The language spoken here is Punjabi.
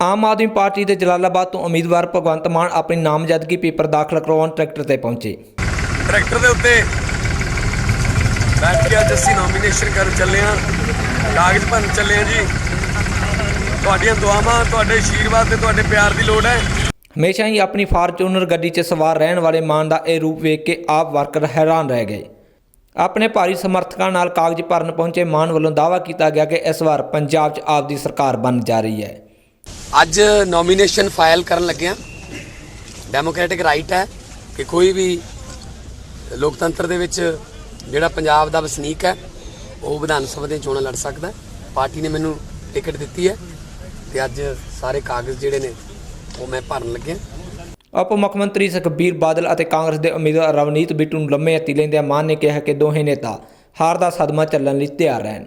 ਆਮ ਆਦਮੀ ਪਾਰਟੀ ਦੇ ਜਲਾਲਾਬਾਦ ਤੋਂ ਉਮੀਦਵਾਰ ਭਗਵੰਤ ਮਾਨ ਆਪਣੀ ਨਾਮਜ਼ਦਗੀ ਪੇਪਰ ਦਾਖਲ ਕਰਵਾਉਣ ਟਰੈਕਟਰ ਤੇ ਪਹੁੰਚੇ। ਟਰੈਕਟਰ ਦੇ ਉੱਤੇ ਬੈਠ ਕੇ ਅੱਜ ਅਸੀਂ ਨੋਮੀਨੇਸ਼ਨ ਕਰਨ ਚੱਲੇ ਹਾਂ। ਕਾਗਜ਼ ਭਰਨ ਚੱਲੇ ਹਾਂ ਜੀ। ਤੁਹਾਡੀਆਂ ਦੁਆਵਾਂ ਤੁਹਾਡੇ ਆਸ਼ੀਰਵਾਦ ਤੇ ਤੁਹਾਡੇ ਪਿਆਰ ਦੀ ਲੋੜ ਹੈ। ਹਮੇਸ਼ਾ ਹੀ ਆਪਣੀ ਫਾਰਚੂਨਰ ਗੱਡੀ 'ਚ ਸਵਾਰ ਰਹਿਣ ਵਾਲੇ ਮਾਨ ਦਾ ਇਹ ਰੂਪ ਵੇਖ ਕੇ ਆਪ ਵਰਕਰ ਹੈਰਾਨ ਰਹਿ ਗਏ। ਆਪਣੇ ਭਾਰੀ ਸਮਰਥਕਾਂ ਨਾਲ ਕਾਗਜ਼ ਭਰਨ ਪਹੁੰਚੇ ਮਾਨ ਵੱਲੋਂ ਦਾਅਵਾ ਕੀਤਾ ਗਿਆ ਕਿ ਇਸ ਵਾਰ ਪੰਜਾਬ 'ਚ ਆਪ ਦੀ ਸਰਕਾਰ ਬਣ ਜਾ ਰਹੀ ਹੈ। ਅੱਜ ਨੋਮੀਨੇਸ਼ਨ ਫਾਈਲ ਕਰਨ ਲੱਗਿਆ ਡੈਮੋਕ੍ਰੈਟਿਕ ਰਾਈਟ ਹੈ ਕਿ ਕੋਈ ਵੀ ਲੋਕਤੰਤਰ ਦੇ ਵਿੱਚ ਜਿਹੜਾ ਪੰਜਾਬ ਦਾ ਵਸਨੀਕ ਹੈ, ਉਹ ਵਿਧਾਨ ਸਭਾ ਦੀਆਂ ਚੋਣਾਂ ਲੜ ਸਕਦਾ ਪਾਰਟੀ ਨੇ ਮੈਨੂੰ ਟਿਕਟ ਦਿੱਤੀ ਹੈ ਤੇ ਅੱਜ ਸਾਰੇ ਕਾਗਜ਼ ਜਿਹੜੇ ਨੇ, ਉਹ ਮੈਂ ਭਰਨ ਲੱਗਿਆ ਉਪ ਮੁੱਖ ਮੰਤਰੀ ਸੁਖਬੀਰ ਬਾਦਲ ਅਤੇ ਕਾਂਗਰਸ ਦੇ ਉਮੀਦਵਾਰ ਰਵਨੀਤ ਬਿੱਟੂ ਨੂੰ ਲੰਮੇ ਹੱਥੀ ਲੈਂਦਿਆਂ ਮਾਨ ਨੇ ਕਿਹਾ ਕਿ ਦੋਹੇ ਨੇਤਾ ਹਾਰ ਦਾ ਸਦਮਾ ਚੱਲਣ ਲਈ ਤਿਆਰ ਰਹਿਣ।